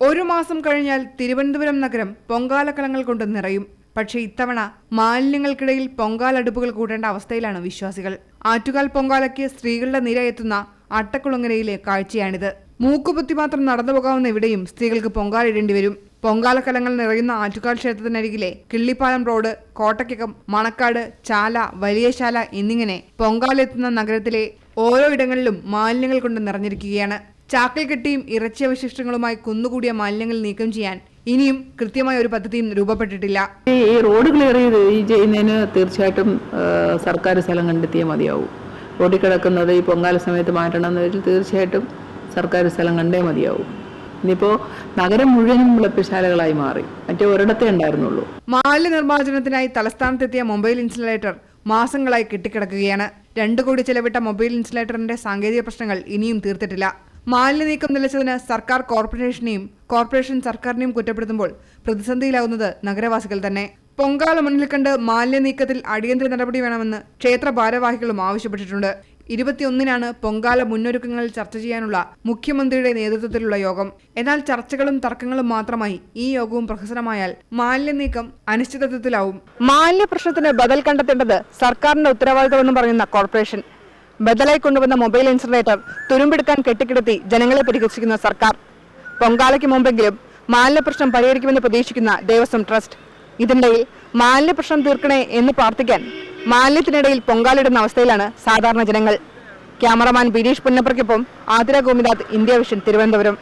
ഒരു മാസം കഴിഞ്ഞാൽ തിരുവനന്തപുരം നഗരം പൊങ്കാലക്കളങ്ങൾ കൊണ്ട് നിറയും. പക്ഷേ ഇത്തവണ മാലിന്യങ്ങൾക്കിടയിൽ പൊങ്കാലടുപ്പുകൾ കൂട്ടേണ്ട അവസ്ഥയിലാണ് വിശ്വാസികൾ. ആറ്റുകാൽ പൊങ്കാലയ്ക്ക് സ്ത്രീകളുടെ നിര എത്തുന്ന അട്ടക്കുളങ്ങരയിലെ കാഴ്ചയാണിത്. മൂക്കുപൊത്തി മാത്രം നടന്നു പോകാവുന്ന ഇവിടെയും സ്ത്രീകൾക്ക് പൊങ്കാലിടേണ്ടി വരും. പൊങ്കാലക്കലങ്ങൾ നിറയുന്ന ആറ്റുകാൽ ക്ഷേത്രത്തിനരികിലെ കിള്ളിപ്പാലം റോഡ് കോട്ടയ്ക്കകം മണക്കാട് ചാല വലിയശാല എന്നിങ്ങനെ പൊങ്കാലെത്തുന്ന നഗരത്തിലെ ഓരോ ഇടങ്ങളിലും മാലിന്യങ്ങൾ കൊണ്ട് നിറഞ്ഞിരിക്കുകയാണ്. ചാക്കിൽ കെട്ടിയും ഇറച്ചിയവശിഷ്ടങ്ങളുമായി കുന്നുകൂടിയ മാലിന്യങ്ങൾ നീക്കം ചെയ്യാൻ ഇനിയും കൃത്യമായ ഒരു പദ്ധതിയും രൂപപ്പെട്ടിട്ടില്ല. ഈ റോഡ് ക്ലിയർ ചെയ്ത് ഈ ചെയ്യുന്നതിന് തീർച്ചയായിട്ടും സർക്കാർ സ്ഥലം കണ്ടെത്തിയേ മതിയാവും. റോഡിൽ കിടക്കുന്നത് ഈ പൊങ്കാല സമയത്ത് മാറ്റണമെന്ന് വെച്ചാൽ തീർച്ചയായിട്ടും സർക്കാർ സ്ഥലം കണ്ടേ മതിയാവും. ഇനിയിപ്പോൾ നഗരം മുഴുവനും വിളപ്പശാലകളായി മാറി. മറ്റേ ഒരിടത്തേ ഉണ്ടായിരുന്നുള്ളൂ. മാലിന്യ നിർമ്മാർജനത്തിനായി തലസ്ഥാനത്തെത്തിയ മൊബൈൽ ഇൻസുലേറ്റർ മാസങ്ങളായി കെട്ടിക്കിടക്കുകയാണ്. രണ്ടു കോടി ചെലവിട്ട മൊബൈൽ ഇൻസുലേറ്ററിന്റെ സാങ്കേതിക പ്രശ്നങ്ങൾ ഇനിയും തീർത്തിട്ടില്ല. മാലിന്യ നീക്കം നിലച്ചതിന് സർക്കാർ കോർപ്പറേഷനെയും കോർപ്പറേഷൻ സർക്കാരിനെയും കുറ്റപ്പെടുത്തുമ്പോൾ പ്രതിസന്ധിയിലാവുന്നത് നഗരവാസികൾ തന്നെ. പൊങ്കാല മുന്നിൽ കണ്ട് മാലിന്യ നീക്കത്തിൽ അടിയന്തര നടപടി വേണമെന്ന് ക്ഷേത്ര ഭാരവാഹികളും ആവശ്യപ്പെട്ടിട്ടുണ്ട്. ഇരുപത്തിയൊന്നിനാണ് പൊങ്കാല മുന്നൊരുക്കങ്ങൾ ചർച്ച ചെയ്യാനുള്ള മുഖ്യമന്ത്രിയുടെ നേതൃത്വത്തിലുള്ള യോഗം. എന്നാൽ ചർച്ചകളും തർക്കങ്ങളും മാത്രമായി ഈ യോഗവും പ്രഹസനമായാൽ മാലിന്യ നീക്കം അനിശ്ചിതത്വത്തിലാവും. മാലിന്യ പ്രശ്നത്തിന് ബദൽ കണ്ടെത്തേണ്ടത് സർക്കാരിന്റെ ഉത്തരവാദിത്തമെന്ന് പറയുന്ന കോർപ്പറേഷൻ. ബദലായി കൊണ്ടുവന്ന മൊബൈൽ ഇൻസുലേറ്റർ തുരുമ്പെടുക്കാൻ കെട്ടിക്കിടത്തി ജനങ്ങളെ പരിഹസിക്കുന്ന സർക്കാർ. പൊങ്കാലയ്ക്ക് മുമ്പെങ്കിലും മാലിന്യ പ്രശ്നം പരിഹരിക്കുമെന്ന് പ്രതീക്ഷിക്കുന്ന ദേവസ്വം ട്രസ്റ്റ്. ഇതിനിടയിൽ മാലിന്യ പ്രശ്നം തീർക്കണേ എന്ന് പ്രാർത്ഥിക്കാൻ മാലിന്യത്തിനിടയിൽ പൊങ്കാലിടുന്ന അവസ്ഥയിലാണ് സാധാരണ ജനങ്ങൾ. ക്യാമറമാൻ ബിനീഷ് പുന്നപ്രയ്ക്കൊപ്പം ആതിര ഗോപിനാഥ് ഇന്ത്യ വിഷൻ തിരുവനന്തപുരം.